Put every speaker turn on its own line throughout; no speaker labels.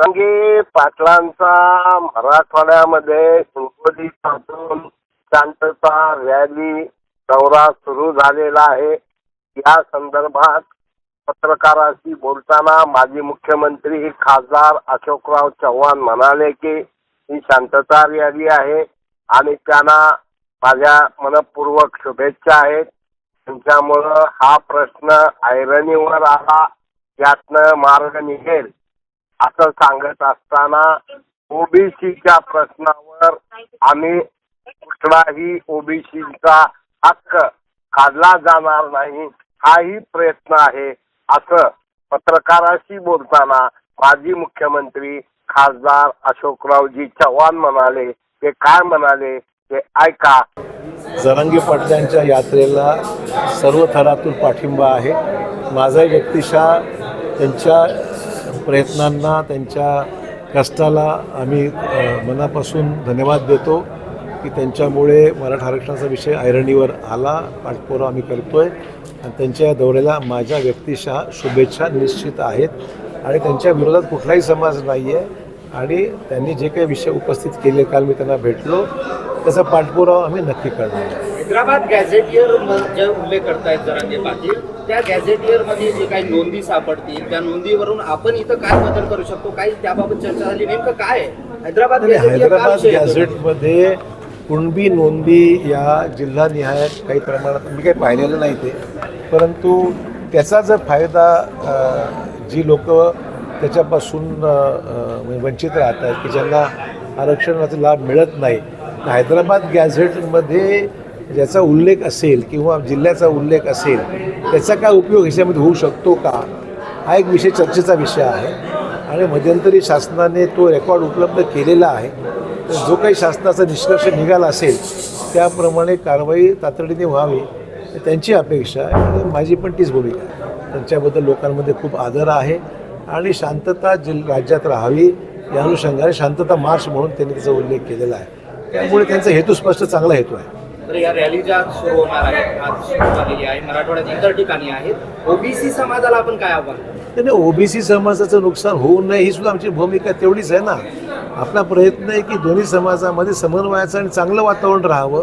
जरांगे पाटलांचा मराठवाड्यामध्ये पासून शांतता रॅली दौरा सुरू झालेला आहे. या संदर्भात पत्रकाराशी बोलताना माजी मुख्यमंत्री खासदार अशोकराव चव्हाण म्हणाले की ही शांतता रॅली आहे आणि त्यांना माझ्या मनपूर्वक शुभेच्छा आहेत. त्यांच्यामुळं हा प्रश्न ऐरणीवर आला. यातनं मार्ग निघेल. असं सांगत असताना ओबीसीच्या प्रश्नावर आम्ही कुठलाही ओबीसीचा हक्क काढला जाणार नाही. हाही प्रयत्न आहे असं पत्रकाराशी बोलताना माजी मुख्यमंत्री खासदार अशोकरावजी चव्हाण म्हणाले. ते काय म्हणाले ते ऐका.
जरंगी पाटलांच्या यात्रेला सर्व थरातून पाठिंबा आहे. माझा व्यक्तिशः त्यांच्या प्रयत्नांना त्यांच्या कष्टाला आम्ही मनापासून धन्यवाद देतो की त्यांच्यामुळे मराठा आरक्षणाचा विषय ऐरणीवर आला पाठपुरावा आम्ही करतो आहे आणि त्यांच्या या दौऱ्याला माझ्या व्यक्तिशः शुभेच्छा निश्चित आहेत. आणि त्यांच्या विरोधात कुठलाही समाज नाही आहे आणि त्यांनी जे काही विषय उपस्थित केले काल मी त्यांना भेटलो त्याचा पाठपुरावा आम्ही नक्की करणार आहे
हैदराबाद गॅझेटियर जे उल्लेख करतायत जरांगे पाटील त्या गॅझेटियरमध्ये जे काही नोंदी सापडतील त्या नोंदीवरून आपण इथं काय बदल करू शकतो? काही त्याबाबत चर्चा झाली. नेमकं काय हैदराबाद
हैदराबाद? गॅझेटमध्ये कुणबी नोंदी या जिल्हानिहाय काही प्रमाणात मी काही पाहिलेलं नाही ते. परंतु त्याचा जर फायदा जी लोक त्याच्यापासून म्हणजे वंचित राहत आहेत की ज्यांना आरक्षणाचा लाभ मिळत नाही हैदराबाद गॅझेटमध्ये ज्याचा उल्लेख असेल किंवा जिल्ह्याचा उल्लेख असेल त्याचा काय उपयोग ह्याच्यामध्ये होऊ शकतो का? हा एक विषय चर्चेचा विषय आहे. आणि मध्यंतरी शासनाने तो रेकॉर्ड उपलब्ध केलेला आहे. तर जो काही शासनाचा निष्कर्ष निघाला असेल त्याप्रमाणे कारवाई तातडीने व्हावी त्यांची अपेक्षा आहे. आणि माझी पण तीच भूमिका आहे. त्यांच्याबद्दल लोकांमध्ये खूप आदर आहे. आणि शांतता जिल राज्यात राहावी या अनुषंगाने शांतता मार्च म्हणून त्यांनी त्याचा उल्लेख केलेला आहे. त्यामुळे त्यांचा हेतू स्पष्ट चांगला हेतू आहे.
तर या रॅली ज्या सुरू होणार आहेत. आज सुरू झालेली आहे. मराठवाड्यात इतर ठिकाणी आहेत. ओबीसी समाजाला आपण काय आव्हान
त्याने ओबीसी समाजाचं नुकसान होऊ नये ही सुद्धा आमची भूमिका तेवढीच आहे ना. आपला प्रयत्न आहे की दोन्ही समाजामध्ये समन्वयाचं आणि चांगलं वातावरण राहावं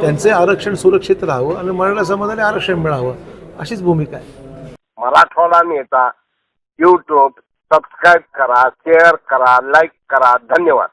त्यांचे आरक्षण सुरक्षित राहावं आणि मराठा समाजाने आरक्षण मिळावं अशीच भूमिका आहे.
मराठवाडा नेता यूट्यूब सबस्क्राईब करा शेअर करा लाईक करा. धन्यवाद.